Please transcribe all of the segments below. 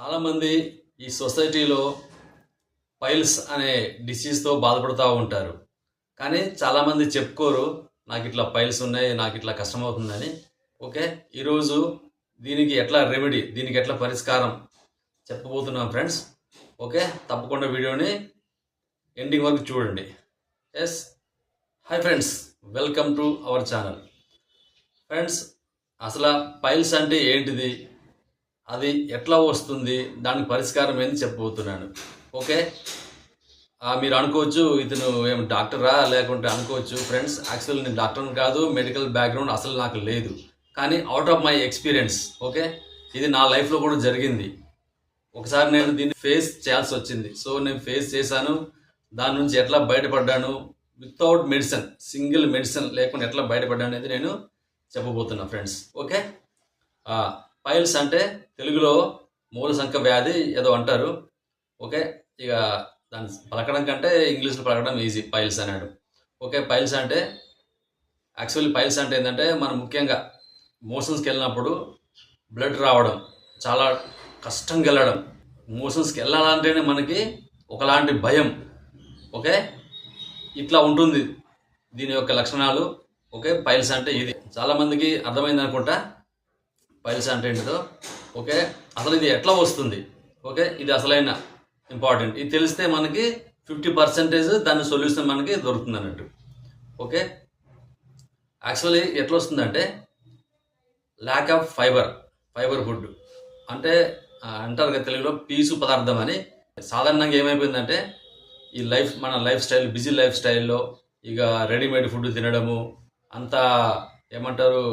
చాలామంది ఈ సొసైటీలో పైల్స్ అనే డిసీజ్తో బాధపడుతూ ఉంటారు. కానీ చాలామంది చెప్పుకోరు నాకు ఇట్లా పైల్స్ ఉన్నాయి నాకు ఇట్లా కష్టమవుతుందని. ఓకే ఈరోజు దీనికి ఎట్లా రెమెడీ దీనికి ఎట్లా పరిష్కారం చెప్పబోతున్నాం ఫ్రెండ్స్. ఓకే తప్పకుండా వీడియోని ఎండింగ్ వరకు చూడండి. Yes hi friends welcome to our channel friends అసలు పైల్స్ అంటే ఏంటిది? అది ఎట్లా వస్తుంది? దానికి పరిష్కారం ఏంది చెప్పబోతున్నాను. ఓకే? మీరు అనుకోవచ్చు ఇతను ఏమి డాక్టరా? లేకుంటే అనుకోవచ్చు. ఫ్రెండ్స్ యాక్చువల్ నేను డాక్టర్ని కాదు మెడికల్ బ్యాక్గ్రౌండ్ అసలు నాకు లేదు. కానీ out of my experience okay? ఇది నా లైఫ్లో కూడా జరిగింది. ఒకసారి నేను దీన్ని ఫేస్ చేయాల్సి వచ్చింది. సో నేను ఫేస్ చేశాను. దాని నుంచి ఎట్లా బయటపడ్డాను? వితౌట్ మెడిసిన్ సింగిల్ మెడిసిన్ లేకుండా ఎట్లా బయటపడ్డాను అనేది నేను చెప్పబోతున్నా ఫ్రెండ్స్. ఓకే? పైల్స్ అంటే తెలుగులో మూల సంఖ్య వ్యాధి ఏదో అంటారు. ఓకే ఇక దాన్ని పలకడం కంటే ఇంగ్లీష్లో పలకడం ఈజీ పైల్స్ అన్నాడు ఓకే పైల్స్ అంటే యాక్చువల్లీ పైల్స్ అంటే ఏంటంటే మనం ముఖ్యంగా మోషన్స్కి వెళ్ళినప్పుడు బ్లడ్ రావడం చాలా కష్టంగా వెళ్ళడం. మోషన్స్కి వెళ్ళాలంటేనే మనకి ఒకలాంటి భయం. ఓకే ఇట్లా ఉంటుంది దీని యొక్క లక్షణాలు. ఓకే పైల్స్ అంటే ఇది. చాలామందికి అర్థమైంది అనుకుంటా పైల్స్ అంటే ఏంటిదో? ఓకే? అసలు ఇది ఎట్లా వస్తుంది? ఓకే? ఇది అసలైన ఇంపార్టెంట్ ఇది తెలిస్తే మనకి ఫిఫ్టీ పర్సెంటేజ్ దాని సొల్యూషన్ మనకి దొరుకుతుంది అన్నట్టు. ఓకే? యాక్చువల్లీ ఎట్లా వస్తుందంటే lack of fibre fibre food అంటే అంటారు కదా తెలుగులో పీసు పదార్థం అని. సాధారణంగా ఏమైపోయిందంటే ఈ లైఫ్ మన లైఫ్ స్టైల్ బిజీ లైఫ్ స్టైల్లో ఇక రెడీమేడ్ ఫుడ్ తినడము అంతా ఏమంటారు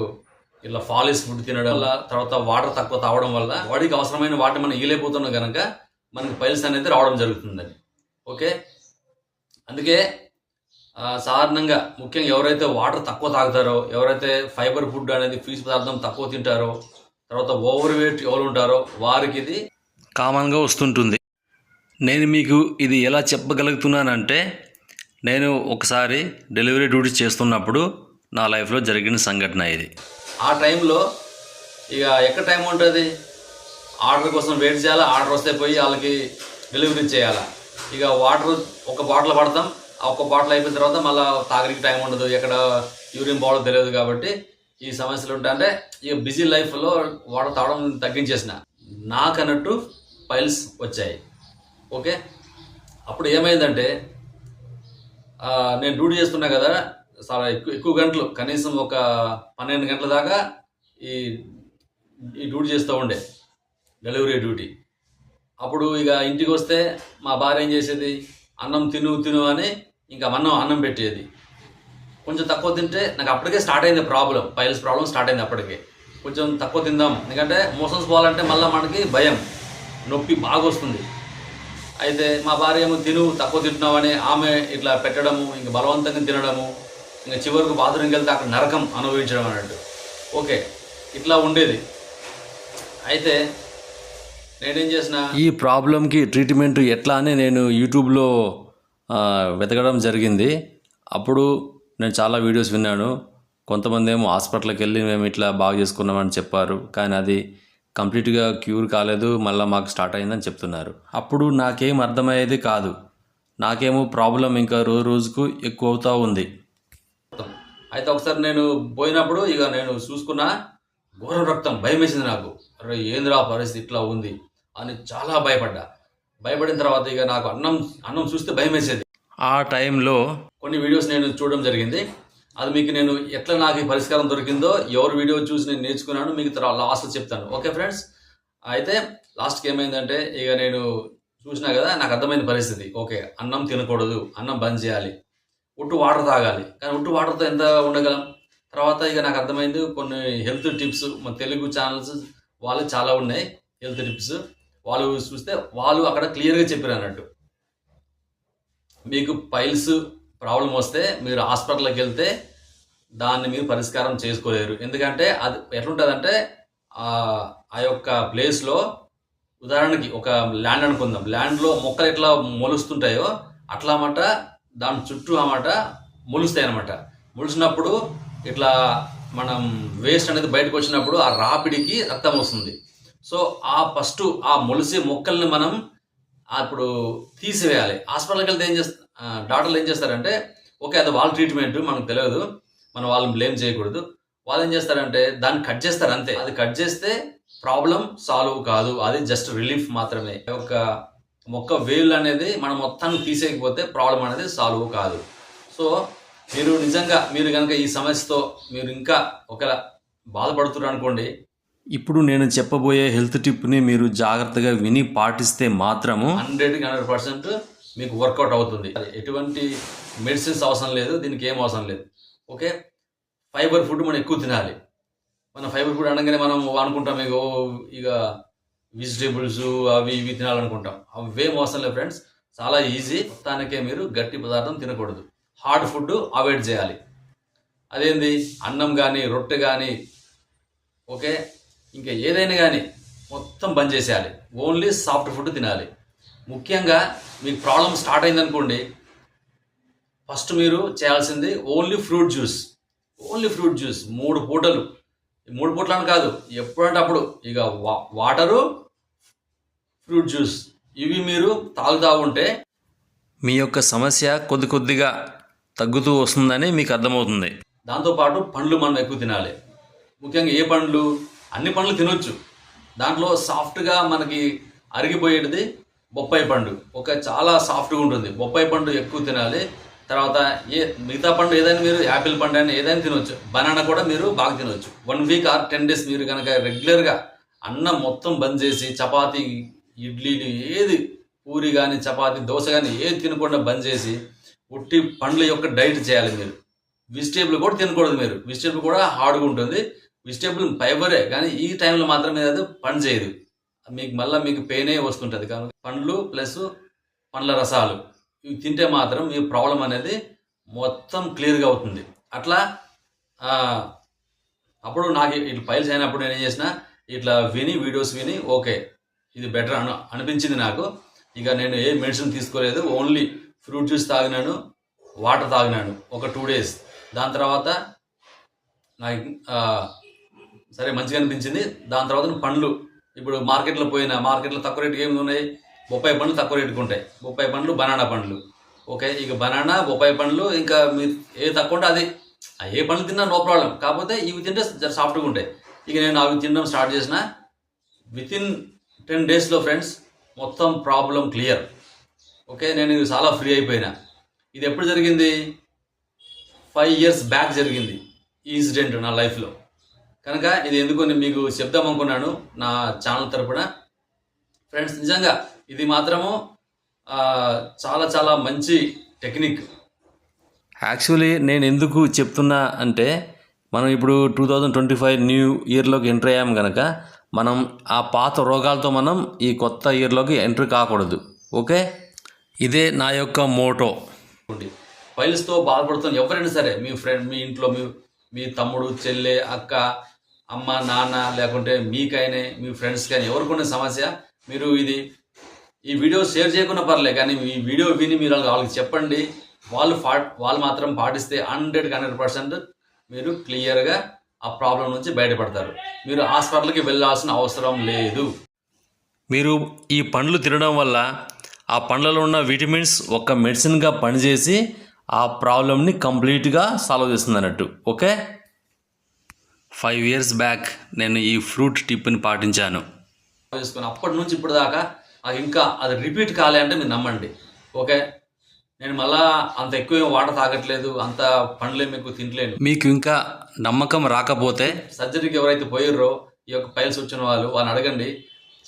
ఇలా ఫాలిస్ ఫుడ్ తినడం వల్ల తర్వాత వాటర్ తక్కువ తాగడం వల్ల బాడీకి అవసరమైన వాటర్ మనం ఈలేకపోతున్నాం కనుక మనకి పైల్స్ అనేది రావడం జరుగుతుందని ఓకే? అందుకే సాధారణంగా ముఖ్యంగా ఎవరైతే వాటర్ తక్కువ తాగుతారో ఎవరైతే ఫైబర్ ఫుడ్ అనేది పీచు పదార్థం తక్కువ తింటారో తర్వాత ఓవర్ వెయిట్ ఎవరు ఉంటారో వారికి ఇది కామన్గా వస్తుంటుంది. నేను మీకు ఇది ఎలా చెప్పగలుగుతున్నానంటే నేను ఒకసారి డెలివరీ డ్యూటీ చేస్తున్నప్పుడు నా లైఫ్లో జరిగిన సంఘటన ఇది. ఆ టైంలో ఇక ఎక్కడ టైం ఉంటుంది? ఆర్డర్ కోసం వెయిట్ చేయాలా? ఆర్డర్ వస్తే పోయి వాళ్ళకి డెలివరీ చేయాలా? ఇక వాటర్ ఒక బాటిల్ పడతాం. ఆ ఒక బాటిల్ అయిపోయిన తర్వాత మళ్ళీ తాగడానికి టైం ఉండదు. ఎక్కడ యూరిన్ బాడో తెలియదు కాబట్టి ఈ సమస్యలు ఉంటాయంటే ఇక బిజీ లైఫ్లో వాటర్ తాగడం తగ్గించేసిన. నాకన్నట్టు పైల్స్ వచ్చాయి. ఓకే? అప్పుడు ఏమైందంటే నేను డ్యూటీ చేస్తున్నా కదా చాలా ఎక్కువ ఎక్కువ గంటలు కనీసం ఒక పన్నెండు గంటల దాకా ఈ ఈ డ్యూటీ చేస్తూ ఉండే డెలివరీ డ్యూటీ. అప్పుడు ఇక ఇంటికి వస్తే మా భార్య ఏం చేసేది? అన్నం తిను తిను అని ఇంకా అన్నం అన్నం పెట్టేది. కొంచెం తక్కువ తింటే నాకు అప్పటికే స్టార్ట్ అయింది ప్రాబ్లం పైల్స్ ప్రాబ్లం స్టార్ట్ అయింది అప్పటికే. కొంచెం తక్కువ తిందాం ఎందుకంటే మోషన్స్ పోవాలంటే మళ్ళీ మనకి భయం నొప్పి బాగా వస్తుంది. అయితే మా భార్య ఏమో తిను తక్కువ తింటున్నామని ఆమె ఇట్లా పెట్టడము ఇంకా బలవంతంగా తినడము ఇంకా చివరికి బాత్రూమ్కి వెళ్తే అక్కడ నరకం అనుభవించడం అన్నట్టు. ఓకే ఇట్లా ఉండేది. అయితే నేనేం చేసిన ఈ ప్రాబ్లంకి ట్రీట్మెంట్ ఎట్లా అని నేను యూట్యూబ్లో వెతకడం జరిగింది. అప్పుడు నేను చాలా వీడియోస్ విన్నాను. కొంతమంది ఏమో హాస్పిటల్కి వెళ్ళి మేము ఇట్లా బాగా చేసుకున్నామని చెప్పారు. కానీ అది కంప్లీట్గా క్యూర్ కాలేదు. మళ్ళీ మాకు స్టార్ట్ అయిందని చెప్తున్నారు. అప్పుడు నాకేం అర్థమయ్యేది కాదు. నాకేమో ప్రాబ్లం ఇంకా రోజు రోజుకు ఎక్కువ అవుతూ ఉంది. అయితే ఒకసారి నేను పోయినప్పుడు ఇక నేను చూసుకున్నా ఘోరం రక్తం భయం వేసింది నాకు. అరే ఏందిరా పరిస్థితి? ఇట్లా ఉంది అని చాలా భయపడ్డా. భయపడిన తర్వాత ఇక నాకు అన్నం అన్నం చూస్తే భయం వేసేది. ఆ టైంలో కొన్ని వీడియోస్ నేను చూడడం జరిగింది. అది మీకు నేను ఎట్లా నాకు ఈ పరిష్కారం దొరికిందో ఎవరు వీడియో చూసి నేను నేర్చుకున్నాను మీకు తర్వాత లాస్ట్లో చెప్తాను. ఓకే ఫ్రెండ్స్ అయితే లాస్ట్కి ఏమైందంటే ఇక నేను చూసినా కదా నాకు అర్థమైన పరిస్థితి. ఓకే అన్నం తినకూడదు అన్నం బంద్ చేయాలి. ఉట్టు వాటర్ తాగాలి. కానీ ఉట్టు వాటర్తో ఎంత ఉండగలం? తర్వాత ఇక నాకు అర్థమైంది కొన్ని హెల్త్ టిప్స్ మన తెలుగు ఛానల్స్ వాళ్ళు చాలా ఉన్నాయి హెల్త్ టిప్స్. వాళ్ళు చూస్తే వాళ్ళు అక్కడ క్లియర్గా చెప్పారు అన్నట్టు. మీకు పైల్స్ ప్రాబ్లం వస్తే మీరు హాస్పిటల్కి వెళ్తే దాన్ని మీరు పరిష్కారం చేసుకోలేరు. ఎందుకంటే అది ఎట్లుంటుందంటే ఆ యొక్క ప్లేస్లో ఉదాహరణకి ఒక ల్యాండ్ అనుకుందాం. ల్యాండ్లో మొక్కలు ఎట్లా మొలుస్తుంటాయో అట్లా మాట దాని చుట్టూ అన్నమాట మొలుస్తాయి అన్నమాట మొలిసినప్పుడు ఇట్లా మనం వేస్ట్ అనేది బయటకు వచ్చినప్పుడు ఆ రాపిడికి రక్తం వస్తుంది. సో ఆ ఫస్ట్ ఆ మొలిసే మొక్కల్ని మనం అప్పుడు తీసివేయాలి. హాస్పిటల్కి వెళ్తే ఏం చేస్తా డాక్టర్లు ఏం చేస్తారంటే ఓకే అది వాళ్ళ ట్రీట్మెంట్ మనకు తెలియదు. మనం వాళ్ళని బ్లేమ్ చేయకూడదు. వాళ్ళు ఏం చేస్తారంటే దాన్ని కట్ చేస్తారు అంతే. అది కట్ చేస్తే ప్రాబ్లం సాల్వ్ కాదు. అది జస్ట్ రిలీఫ్ మాత్రమే. ఒక మొక్క వేలు అనేది మనం మొత్తాన్ని తీసేయకపోతే ప్రాబ్లం అనేది సాల్వ్ కాదు. సో మీరు నిజంగా మీరు కనుక ఈ సమస్యతో మీరు ఇంకా ఒకవేళ బాధపడుతున్నారు అనుకోండి ఇప్పుడు నేను చెప్పబోయే హెల్త్ టిప్ని మీరు జాగ్రత్తగా విని పాటిస్తే మాత్రము హండ్రెడ్కి హండ్రెడ్ పర్సెంట్ మీకు వర్కౌట్ అవుతుంది. ఎటువంటి మెడిసిన్స్ అవసరం లేదు దీనికి ఏం అవసరం లేదు. ఓకే? ఫైబర్ ఫుడ్ మనం ఎక్కువ తినాలి. మన ఫైబర్ ఫుడ్ అనగానే మనం అనుకుంటాం ఇక ఇక వెజిటేబుల్స్ అవి ఇవి తినాలనుకుంటాం. అవి మోసంలే లేదు ఫ్రెండ్స్ చాలా ఈజీ మొత్తానికే మీరు గట్టి పదార్థం తినకూడదు. హార్డ్ ఫుడ్ అవాయిడ్ చేయాలి. అదేంది? అన్నం కానీ రొట్టె కానీ ఓకే? ఇంకా ఏదైనా కానీ మొత్తం బంద్ చేసేయాలి. ఓన్లీ సాఫ్ట్ ఫుడ్ తినాలి. ముఖ్యంగా మీకు ప్రాబ్లం స్టార్ట్ అయిందనుకోండి ఫస్ట్ మీరు చేయాల్సింది only fruit juice only fruit juice మూడు పూటలు. ఈ మూడు పూటలు అని కాదు. ఎప్పుడంటే అప్పుడు. ఇక వా వాటరు ఫ్రూట్ జ్యూస్. ఇవి మీరు తాగుతూ ఉంటే మీ యొక్క సమస్య కొద్ది కొద్దిగా తగ్గుతూ వస్తుందని మీకు అర్థమవుతుంది. దాంతోపాటు పండ్లు మనం ఎక్కువ తినాలి. ముఖ్యంగా ఏ పండ్లు? అన్ని పండ్లు తినొచ్చు. దాంట్లో సాఫ్ట్గా మనకి అరిగిపోయేది బొప్పాయి పండు. ఒక చాలా సాఫ్ట్గా ఉంటుంది. బొప్పాయి పండు ఎక్కువ తినాలి. తర్వాత ఏ మిగతా పండు ఏదైనా మీరు యాపిల్ పండు అయినా ఏదైనా తినొచ్చు. బనానా కూడా మీరు బాగా తినొచ్చు. One week or ten days మీరు కనుక రెగ్యులర్గా అన్నం మొత్తం బంద్ చేసి చపాతీ ఇడ్లీలు ఏది పూరి కానీ చపాతి దోశ కానీ ఏది తినకుండా బంద్ చేసి ఉట్టి పండ్ల యొక్క డైట్ చేయాలి మీరు. వెజిటేబుల్ కూడా తినకూడదు మీరు. వెజిటేబుల్ కూడా హార్డ్గా ఉంటుంది. వెజిటేబుల్ ఫైబరే కానీ ఈ టైంలో మాత్రమే అది పని చేయదు మీకు మళ్ళీ మీకు పెయినే వస్తుంటుంది. కానీ పండ్లు ప్లస్ పండ్ల రసాలు ఇవి తింటే మాత్రం మీ ప్రాబ్లం అనేది మొత్తం క్లియర్గా అవుతుంది. అట్లా అప్పుడు నాకు ఇట్లా ఫైల్స్ అయినప్పుడు నేను ఏం చేసిన ఇట్లా విని వీడియోస్ విని ఓకే. ఇది బెటర్ అను అనిపించింది నాకు. ఇక నేను ఏ మెడిసిన్ తీసుకోలేదు. ఓన్లీ ఫ్రూట్ జ్యూస్ తాగినాను వాటర్ తాగినాను ఒక టూ డేస్. దాని తర్వాత నాకు సరే మంచిగా అనిపించింది. దాని తర్వాత పండ్లు. ఇప్పుడు మార్కెట్లో పోయిన మార్కెట్లో తక్కువ రేటుకి ఏమి ఉన్నాయి? బొప్పాయి పండ్లు తక్కువ రేటుకు ఉంటాయి. బొప్పాయి పండ్లు బనానా పండ్లు. ఓకే ఇక బనానా బొప్పాయి పండ్లు ఇంకా మీరు ఏ తక్కువ ఉంటే అది. ఏ పండ్లు తిన్నా నో ప్రాబ్లం. కాకపోతే ఇవి తింటే సాఫ్ట్గా ఉంటాయి. ఇక నేను అవి తినడం స్టార్ట్ చేసిన వితిన్ టెన్ డేస్లో ఫ్రెండ్స్ మొత్తం ప్రాబ్లం క్లియర్. ఓకే నేను చాలా ఫ్రీ అయిపోయినా. ఇది ఎప్పుడు జరిగింది? ఫైవ్ ఇయర్స్ బ్యాక్ జరిగింది ఈ ఇన్సిడెంట్ నా లైఫ్లో. కనుక ఇది ఎందుకు నేను మీకు చెప్దాం అనుకున్నాను నా ఛానల్ తరపున. ఫ్రెండ్స్ నిజంగా ఇది మాత్రము చాలా చాలా మంచి టెక్నిక్. యాక్చువల్లీ నేను ఎందుకు చెప్తున్నా అంటే మనం ఇప్పుడు two thousand twenty five new ఇయర్లోకి enter అయ్యాం కనుక మనం ఆ పాత రోగాలతో మనం ఈ కొత్త ఇయర్లోకి ఎంటర్ కాకూడదు. ఓకే? ఇదే నా యొక్క మోటో ఫైల్స్తో బాధపడుతున్న ఎవరైనా సరే మీ ఫ్రెండ్ మీ ఇంట్లో మీ మీ తమ్ముడు చెల్లె అక్క అమ్మ నాన్న లేకుంటే మీకైనా మీ ఫ్రెండ్స్ కానీ ఎవరికైనా సమస్య మీరు ఇది ఈ వీడియో షేర్ చేయకుండా పర్లే కానీ ఈ వీడియో విని మీరు వాళ్ళకి- వాళ్ళకి చెప్పండి. వాళ్ళు పా వాళ్ళు మాత్రం పాటిస్తే హండ్రెడ్కి హండ్రెడ్ పర్సెంట్ మీరు క్లియర్గా ఆ ప్రాబ్లం నుంచి బయటపడతారు. మీరు హాస్పిటల్కి వెళ్ళాల్సిన అవసరం లేదు. మీరు ఈ పండ్లు తినడం వల్ల ఆ పండ్లలో ఉన్న విటమిన్స్ ఒక మెడిసిన్గా పనిచేసి ఆ ప్రాబ్లమ్ని కంప్లీట్గా సాల్వ్ చేస్తుంది అన్నట్టు. ఓకే? ఫైవ్ ఇయర్స్ బ్యాక్ నేను ఈ ఫ్రూట్ టిప్ని పాటించాను. చేసుకుని అప్పటి నుంచి ఇప్పుడు దాకా ఇంకా అది రిపీట్ కాలే అంటే మీరు నమ్మండి. ఓకే? నేను మళ్ళా అంత ఎక్కువ వాటర్ తాగట్లేదు అంత పండ్లేం ఎక్కువ తినలేను. మీకు ఇంకా నమ్మకం రాకపోతే సర్జరీకి ఎవరైతే పోయిర్రో ఈ యొక్క పైల్స్ వచ్చిన వాళ్ళు వాళ్ళని అడగండి.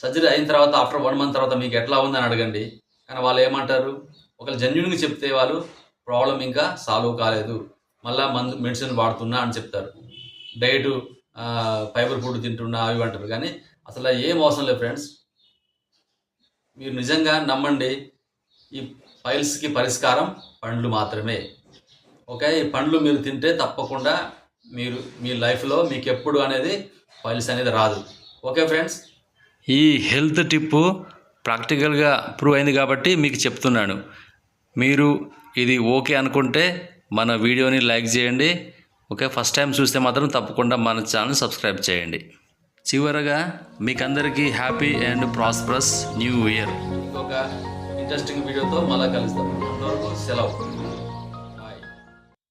సర్జరీ అయిన తర్వాత ఆఫ్టర్ వన్ మంత్ తర్వాత మీకు ఎట్లా ఉందని అడగండి. కానీ వాళ్ళు ఏమంటారు? ఒకవేళ జెన్యున్గా చెప్తే వాళ్ళు ప్రాబ్లం ఇంకా సాల్వ్ కాలేదు. మళ్ళా మందు మెడిసిన్ వాడుతున్నా అని చెప్తారు. డైట్ ఫైబర్ ఫుడ్ తింటున్నా అవి అంటారు. కానీ అసలు ఏం అవసరం లేదు ఫ్రెండ్స్. మీరు నిజంగా నమ్మండి ఈ ఫైల్స్కి పరిష్కారం పండ్లు మాత్రమే. ఓకే? ఈ పండ్లు మీరు తింటే తప్పకుండా మీరు మీ లైఫ్లో మీకు ఎప్పుడు అనేది ఫైల్స్ అనేది రాదు. Okay friends? ఈ హెల్త్ టిప్పు ప్రాక్టికల్గా ప్రూవ్ అయింది కాబట్టి మీకు చెప్తున్నాను. మీరు ఇది ఓకే అనుకుంటే మన వీడియోని లైక్ చేయండి. ఓకే? ఫస్ట్ టైం చూస్తే మాత్రం తప్పకుండా మన ఛానల్ సబ్స్క్రైబ్ చేయండి. చివరగా మీకందరికీ happy and prosperous new year. ఇంకొక ఇంట్రెస్టింగ్ వీడియోతో మళ్ళీ కలుస్తాం. అంతవరకు సెలవు.